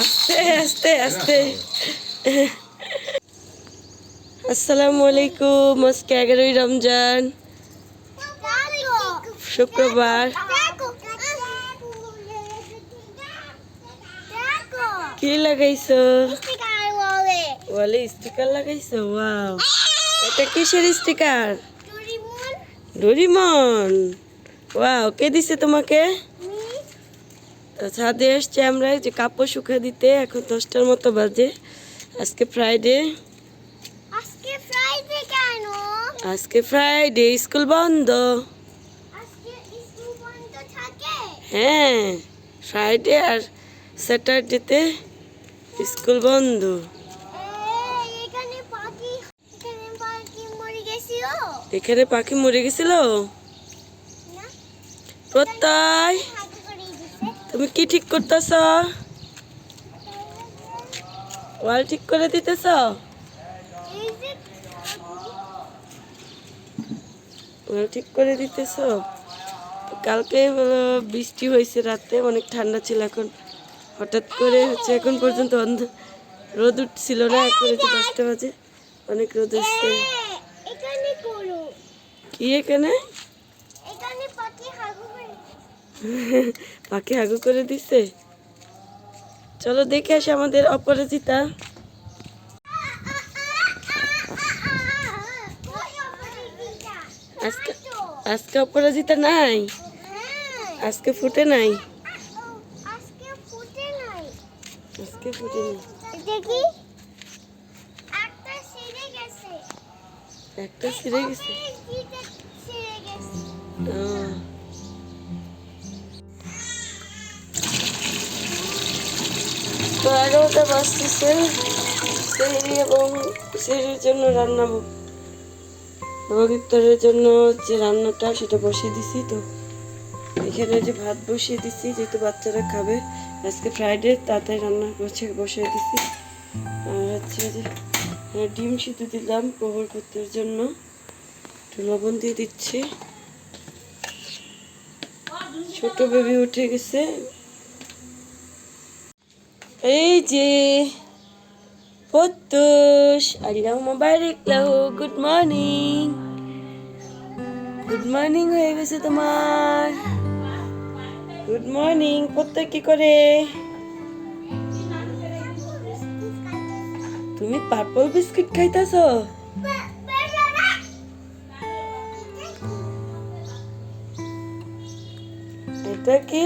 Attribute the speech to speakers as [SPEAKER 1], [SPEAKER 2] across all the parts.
[SPEAKER 1] আস্তে আস্তে আস্তে। আসসালামু আলাইকুম আজকে এগারোই রমজান। শুক্রবার। কি লাগাইছো? বলে স্টিকার লাগাইছো? ওয়াও। এটা কিসের স্টিকার? ডোরিমন। ওয়াও কে দিছে তোমাকে? ছাদে এসছি আমরা যে কাপড় শুকা দিতে এখন দশটার মতো বাজে। আজকে ফ্রাইডে
[SPEAKER 2] আজকে ফ্রাইডে কেন?
[SPEAKER 1] আজকে ফ্রাইডে স্কুল বন্ধ।
[SPEAKER 2] আজকে স্কুল বন্ধ থাকে?
[SPEAKER 1] হ্যাঁ ফ্রাইডে আর স্যাটারডেতে স্কুল বন্ধ।
[SPEAKER 2] এখানে পাখি মরে গেছিল?
[SPEAKER 1] এখানে পাখি মরে গেছিল? প্রত্যয়। তুমি কি ঠিক করতেছ? ওয়াল ঠিক করে দিতেছ? ওয়াল ঠিক করে দিতেছ? কালকে হলো বৃষ্টি হয়েছে রাতে অনেক ঠান্ডা ছিল এখন। হঠাৎ করে হচ্ছে এখন পর্যন্ত অন্ধ রোদ উঠছিল না এখন হচ্ছে দশটা বাজে। অনেক রোদ উঠছে। কি এখানে?
[SPEAKER 2] পাখি হাগু করে
[SPEAKER 1] দিছে। চলো দেখে আসি আমাদের অপরাজিতা। আজকে আজকে অপরাজিতা নাই। আজকে ফুটে নাই।
[SPEAKER 2] আজকে ফুটে নাই।
[SPEAKER 1] আজকে ফুটে নাই
[SPEAKER 2] দেখি একটা ছিঁড়ে গেছে।
[SPEAKER 1] একটা ছিঁড়ে গেছে।
[SPEAKER 2] গেছে
[SPEAKER 1] এগারোটা বাজতেছে। সেহরি এবং সেহরির জন্য রান্না এবং জন্য যে রান্নাটা, সেটা বসিয়ে দিছি তো। এখানে যে ভাত বসিয়ে দিছি, যেহেতু বাচ্চারা খাবে, আজকে ফ্রাইডে তাড়াতাড়ি রান্না বসে, বসিয়ে দিছি। আর হচ্ছে যে ডিম সিদ্ধ দিলাম প্রবর করতে জন্য। একটু লবণ দিয়ে দিচ্ছি। ছোট বেবি উঠে গেছে। এই যে পত্তুষ আল্লাহ মোবারক লাহু গুড মর্নিং গুড মর্নিং হয়ে গেছে তোমার। গুড মর্নিং প্রত্যেক কি করে? তুমি পার্পল বিস্কিট খাইতাছো? এটা কি?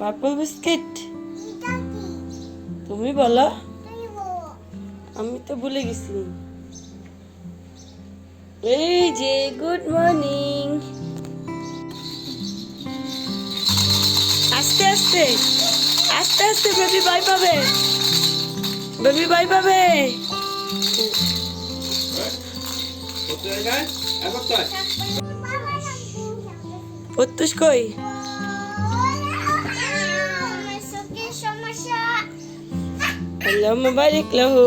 [SPEAKER 1] Purple biscuit? তুমি বলো। আমি তো ভুলে গেছি। এই যে গুড মর্নিং। আস্তে আস্তে। আস্তে আস্তে বেবি বাই পাবে। বেবি বাই পাবে। প্রত্যুষ কই? আল্লাহ মোবারক লাহু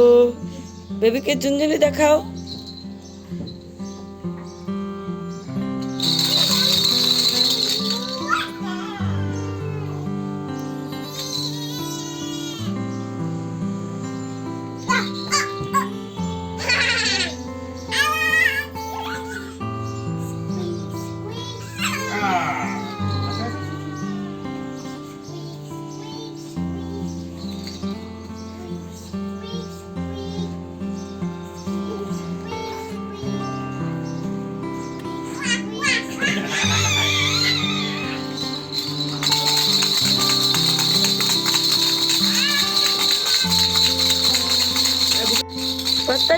[SPEAKER 1] বেবিকে ঝুনঝুনি দেখাও।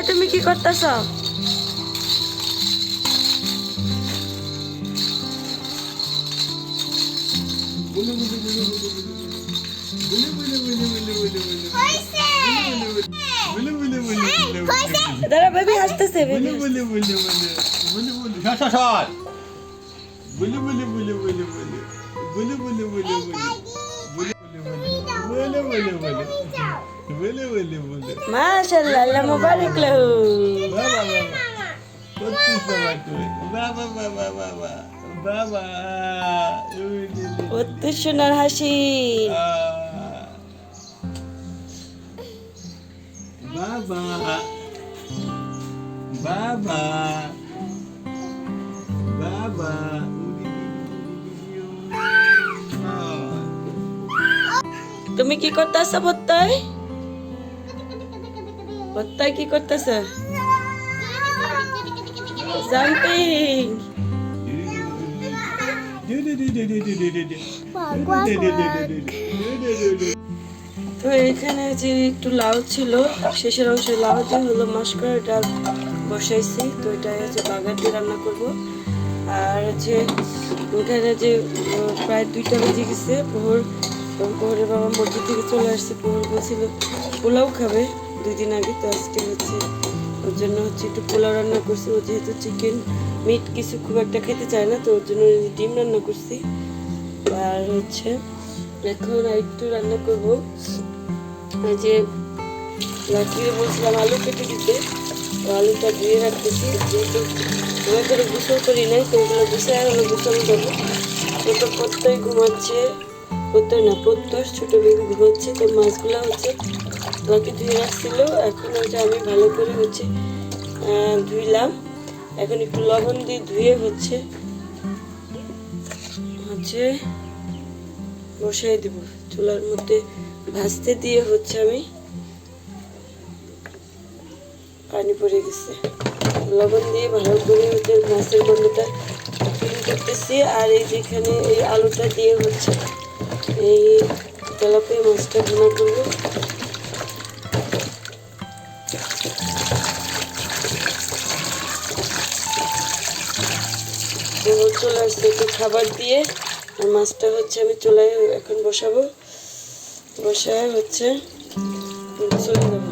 [SPEAKER 1] তুমি কি করতেছ? দাঁড়া বেবি হাসতেছে বেবি মাশাআল্লাহ আল্লাহ মোবারক লাহু
[SPEAKER 3] করছিস বাবা তুই বাবা বাবা বাবা বাবা উই রে রে।
[SPEAKER 1] কত সোনার হাসি
[SPEAKER 3] আহ। বাবা বাবা বাবা। আহ।
[SPEAKER 1] তুমি কি করতেছ বত্তাই বত্তাই কি করতেছ? জাম্পিং। তো এখানে যে একটু লাউ ছিল, শেষের অংশে লাউ দিয়ে হলো মাসকড়া ডাল বসাইছি। তো এটা হচ্ছে বাগার দিয়ে রান্না করব। আর যে এখানে যে প্রায় দুইটা বেজে গেছে। পোহর, পোহরের বাবা মসজিদ থেকে চলে আসছে। পোহর বলছিল, পোলাও খাবে। দুই দিন আগে তো আজকে হচ্ছে ওর জন্য হচ্ছে একটু পোলাও রান্না করছি। ও যেহেতু চিকেন মিট কিছু খুব একটা খেতে চায় না, তো ওর জন্য ডিম রান্না করছি। আর হচ্ছে এখন আর একটু রান্না করব। যে লাঠিয়ে বলছিলাম আলু কেটে দিতে, তো আলুটা ধুয়ে রাখতেছি। যেহেতু ওই করে করি নাই, তো ওগুলো গুছায় হলো গোসল দেবো ছোট প্রত্যয় ঘুমাচ্ছে, প্রত্যয় না, প্রত্যয় ছোটো বেবি ঘুমাচ্ছে, তো মাছগুলো হচ্ছে লাঠি ধুয়ে রাখছিল এখন হচ্ছে আমি ভালো করে হচ্ছে ধুইলাম। এখন একটু লবণ দিয়ে ধুয়ে হচ্ছে হচ্ছে বসাই দিব। চুলার মধ্যে ভাজতে দিয়ে হচ্ছে আমি পানি পড়ে গেছে। লবণ দিয়ে ভালো করে হচ্ছে মাছের গন্ধটা ফিল করতেছি, আর এই যেখানে এই আলুটা দিয়ে হচ্ছে এই তেলাপিয়া মাছটা ভুনা করব। চলে আসছে একটু খাবার দিয়ে। আর মাছটা হচ্ছে আমি চুলায় এখন বসাবো। বসায় হচ্ছে চলে যাব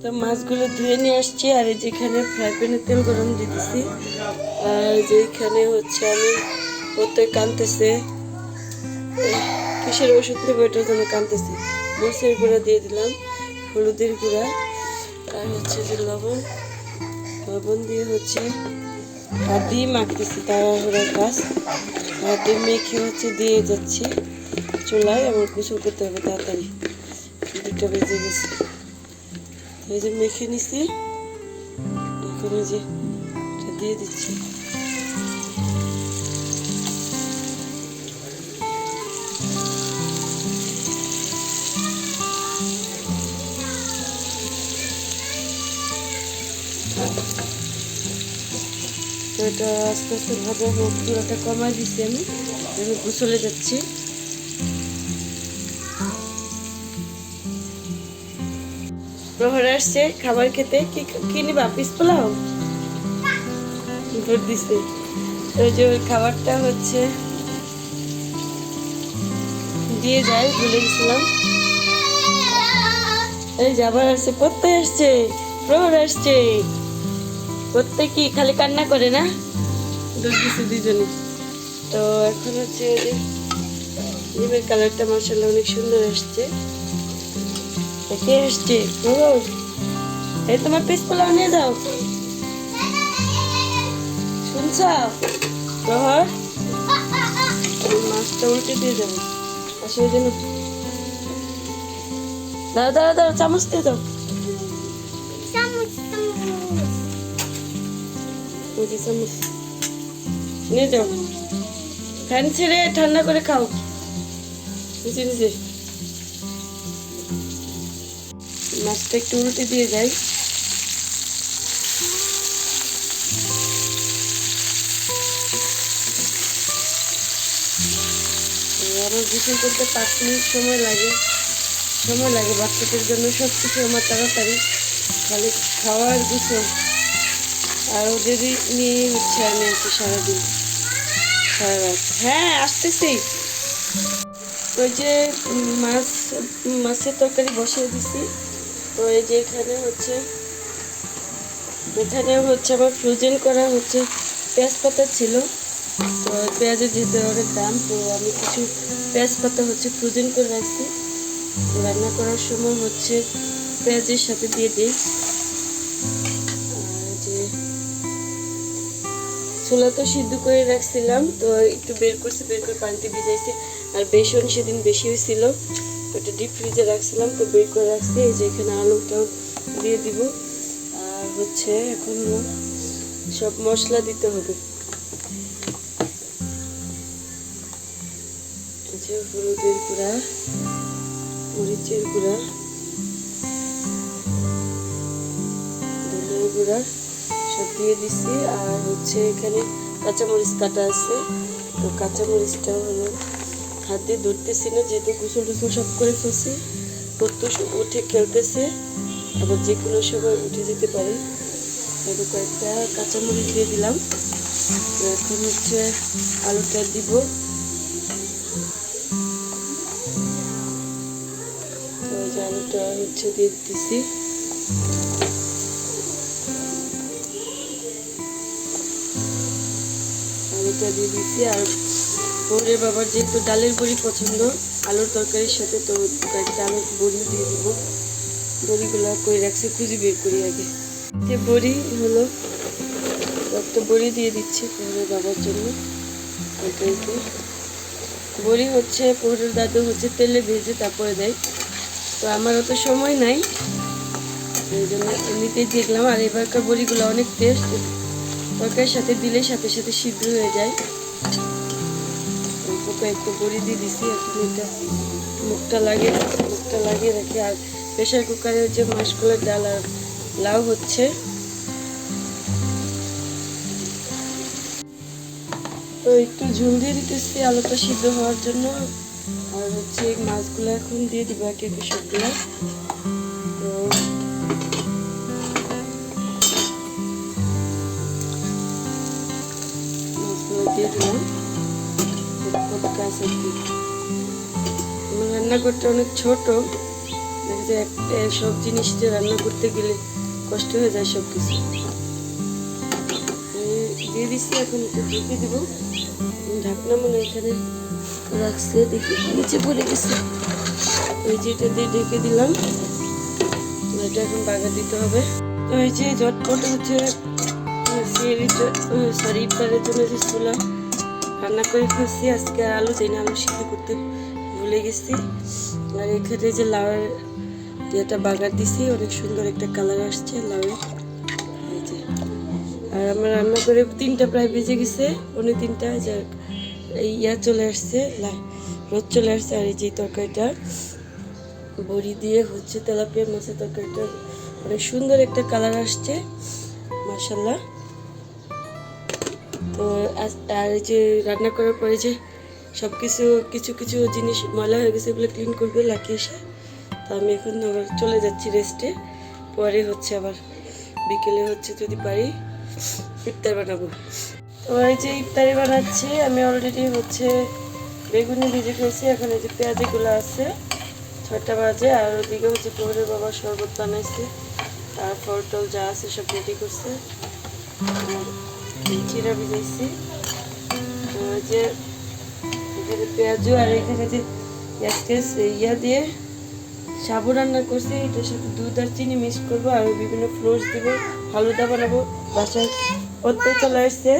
[SPEAKER 1] তো মাছগুলো ধুয়ে নিয়ে আসছি, আর যেখানে ফ্রাই প্যানে তেল গরম দিতেছি আর যেখানে হচ্ছে আমি প্রত্যেক কানতেছে। কিসের ওষুধ নেব এটার জন্য কানতেছি। মরিচের গুঁড়া দিয়ে দিলাম, হলুদের গুঁড়া, আর হচ্ছে যে লবণ। লবণ দিয়ে হচ্ছে হাত দিয়ে মাখতেছি তাড়াহুড়ার কাজ হাত দিয়ে মেখে হচ্ছে দিয়ে যাচ্ছি চুলায় আমার গোসল করতে হবে তাড়াতাড়ি। দুটা বেজে গেছে। এই যে মেখে নিছি। এখন যে দিয়ে দিচ্ছি। তো এটা আস্তে আস্তে ভাজা হোক চুলাটা কমাই দিচ্ছি আমি। আমি গোসলে যাচ্ছি। প্রহর আসছে, খাবার খেতে। কি কি নিবা, পিস পোলাও? দুধ দিছে। তো যে ওই খাবারটা হচ্ছে। দিয়ে যায় ভুলে গেছিলাম এই যে আবার আসছে প্রত্যয় আসছে, প্রহর আসছে। প্রত্যেক কি খালি কান্না করে না? দিছে দুজনে তো এখন হচ্ছে যে ডিমের কালারটা মার্শাল্লাহ অনেক সুন্দর আসছে। কে আসছে? এই তোমার পিস পোলাও নিয়ে যাও শুনছ? আমি মাছটা উল্টে দিয়ে যাব আসলে দাঁড়া দাঁড়া দাঁড়া চামচ দিয়ে দাও। ওই চামচ নিয়ে যাও। ফ্যান ছেড়ে ঠান্ডা করে খাও। নিচে নিচে মাছটা একটু উল্টে দিয়ে যাই। আরও গোসল করতে পাঁচ মিনিট সময় লাগে। সময় লাগে বাচ্চাদের জন্য। সব কিছু আমার তাড়াতাড়ি। খালি খাওয়ার গোসল আর ওদেরই নিয়ে হচ্ছে আমি আছি সারাদিন? সারা রাত হ্যাঁ আসতেছি। ওই যে মাছ, মাছের তরকারি বসিয়ে দিছি। তো এই যে এখানে হচ্ছে এখানে হচ্ছে আমার ফ্রোজেন করা হচ্ছে পেঁয়াজ পাতা ছিল। তো পেঁয়াজের যেহেতু অনেক দাম, তো আমি কিছু পেঁয়াজ পাতা হচ্ছে ফ্রোজেন করে রাখছি। রান্না করার সময় হচ্ছে পেঁয়াজের সাথে দিয়ে দিই। ছোলা তো সিদ্ধ করে রাখছিলাম, তো একটু বের করছি, বের করে পানিতে ভিজাইছি। আর বেসন সেদিন বেশি হয়েছিল ওটা ডিপ ফ্রিজে রাখছিলাম, তো বের করে রাখছি, এই যে এখানে আলুটাও দিয়ে দিব। আর হচ্ছে এখন সব মশলা দিতে হবে। যে হলুদের গুঁড়া, মরিচের গুঁড়া, ধনিয়ার গুঁড়া। সব দিয়ে দিছি, আর হচ্ছে এখানে কাঁচামরিচ কাটা আছে। তো কাঁচামরিচটাও হলো হাত দিয়ে ধরতেছি না, যেহেতু গোসল টুসল সব করে ফেলছি। প্রত্যুষ উঠে খেলতেছে, আবার যে কোনো সময় উঠে যেতে পারে। তারপর কয়েকটা কাঁচামরিচ দিয়ে দিলাম। এখন হচ্ছে আলুটা দিব। তো আলুটা হচ্ছে দিয়ে দিতেছি। আলুটা দিয়ে দিচ্ছি। আর ওরে বাবার যেহেতু ডালের বড়ি পছন্দ, আলুর তরকারির সাথে তো কয়েকটা আলুর বড়ি দিয়ে দিব। বড়িগুলো করে রাখছি, খুঁজে বের করি আগে। যে বড়ি হলো একটা বড়ি দিয়ে দিচ্ছি পোহরের বাবার জন্য। তরকারিতে বড়ি হচ্ছে পোহরের দাদু হচ্ছে তেলে ভেজে তারপরে দেয়। তো আমার অত সময় নাই, এই জন্য এমনিতেই দেখলাম। আর এবারকার বড়িগুলো অনেক টেস্ট তরকারির সাথে দিলে সাথে সাথে সিদ্ধ হয়ে যায়। কয়েকটা বড়ি দিয়ে দিছি, এখন এটা মুখটা লাগে মুখটা লাগিয়ে রাখি, আর প্রেশার কুকারে হচ্ছে মাসকলার ডাল আর লাউ হচ্ছে। তো একটু ঝুল দিয়ে দিতেছি আলুটা সিদ্ধ হওয়ার জন্য। আর হচ্ছে মাছগুলো এখন দিয়ে দিব একে একে সবগুলো। তো মাছগুলো দিয়ে দিলাম পটকা আছে কি আমার রান্নাঘরটা অনেক ছোট সব জিনিস যে রান্না করতে গেলে কষ্ট হয়ে যায় সব কিছু দিয়ে দিচ্ছি এখন ঢাকনা এখানে রাখছে, দেখি নিচে পড়ে গেছে। ওই যে এটা দিয়ে ঢেকে দিলাম। এটা এখন বাগা দিতে হবে। তো যে ঝটপট হচ্ছে সরি ইফতারের জন্য যে রান্না করে ফেলছি আজকে আর আলু দিই না, আলু সিদ্ধ করতে ভুলে গেছি। আর এখানে যে লাউয়ের ইয়েটা বাগার দিছি, অনেক সুন্দর একটা কালার আসছে লাউয়ের। আর আমার রান্না করে তিনটা প্রায় বেজে গেছে অনেক তিনটা যে ইয়া চলে আসছে রোদ চলে আসছে আর এই যে তরকারিটা। বড়ি দিয়ে হচ্ছে তেলাপিয়া মাছের তরকারিটা। অনেক সুন্দর একটা কালার আসছে মাসাল্লাহ তো আর যে রান্না করার পরে যে সব কিছু কিছু কিছু জিনিস ময়লা হয়ে গেছে এগুলো ক্লিন করবে লাকি এসে। তো আমি এখন আবার চলে যাচ্ছি রেস্টে পরে হচ্ছে আবার বিকেলে হচ্ছে যদি পারি ইফতার বানাবো। তো এই যে ইফতারি বানাচ্ছি, আমি অলরেডি হচ্ছে বেগুনি ভেজে ফেলছি। এখন এই যে পেঁয়াজিগুলো আছে ছটা বাজে। আর ওদিকে হচ্ছে প্রহরের বাবা শরবত বানাইছে। আর ফল টল যা আছে সব রেডি করছে। যে এখানে পেঁয়াজু আর এখানে যে আজকে ইয়া দিয়ে সাবু রান্না করছি, এটার সাথে দুধ আর চিনি মিক্স করব আর বিভিন্ন ফ্লোর্স দিব ফালুদা বানাবো, বাসায় করতে চলে আসছে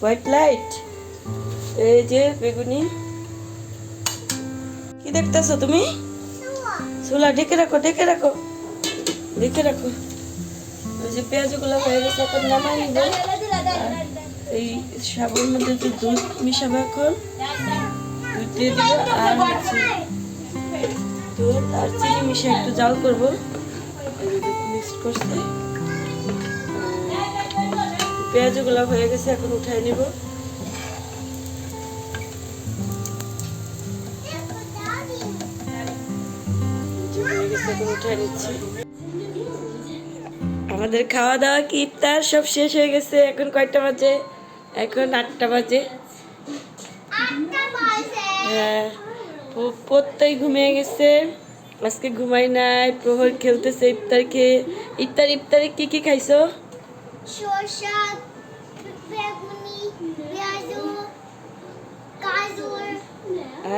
[SPEAKER 1] হোয়াইট লাইট। এই যে বেগুনি। কি দেখতেছো তুমি? চুলা ঢেকে রাখো ঢেকে রাখো। ঢেকে রাখো। ওই যে পেঁয়াজগুলো হয়ে গেছে নামাই নিব। এই সাবুর মধ্যে যে দুধ মিশাবো এখন, দুধ দিয়ে দিব আর দুধ আর চিনি মিশিয়ে একটু জাল করব। মিক্স করছে। পেঁয়াজগুলো হয়ে গেছে, এখন উঠাই নিব। এখন উঠাই নিচ্ছি। আমাদের খাওয়া দাওয়া কি ইফতার সব শেষ হয়ে গেছে। এখন কয়টা বাজে? এখন আটটা বাজে। হ্যাঁ প্রত্যেক ঘুমিয়ে গেছে। আজকে ঘুমাই নাই প্রহর খেলতেছে ইফতার খেয়ে ইফতার ইফতারে কি কি খাইছো?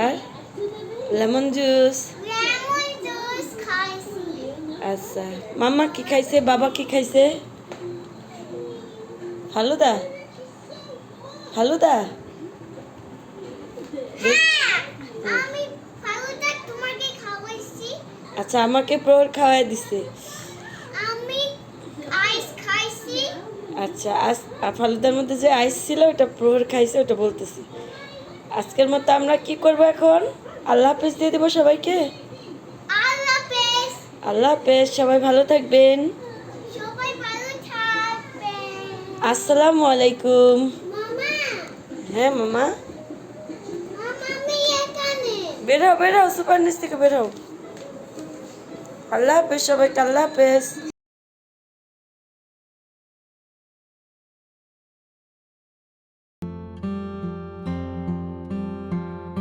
[SPEAKER 1] আর? Lemon juice. আচ্ছা। মামা কি খাইছে? বাবা কি খাইছে?
[SPEAKER 2] আমি ফালুদা
[SPEAKER 1] আচ্ছা আমাকে প্রহর খাওয়াই দিছে। আচ্ছা আজ ফালুদার মধ্যে যে আইস ছিল ওটা প্রহর খাইছে ওটা বলতেছি। আজকের মতো আমরা কি করব এখন? আল্লাহ হাফিজ দিয়ে দেবো সবাইকে।
[SPEAKER 2] আল্লাহ হাফেজ
[SPEAKER 1] সবাই ভালো থাকবেন। আসসালামু আলাইকুম। হ্যাঁ মামা।
[SPEAKER 2] বেরাও বেরাও
[SPEAKER 1] বেরো বেরো সুপার নিচ থেকে বেরো আল্লাহ হাফেজ সবাইকে আল্লাহ হাফেজ।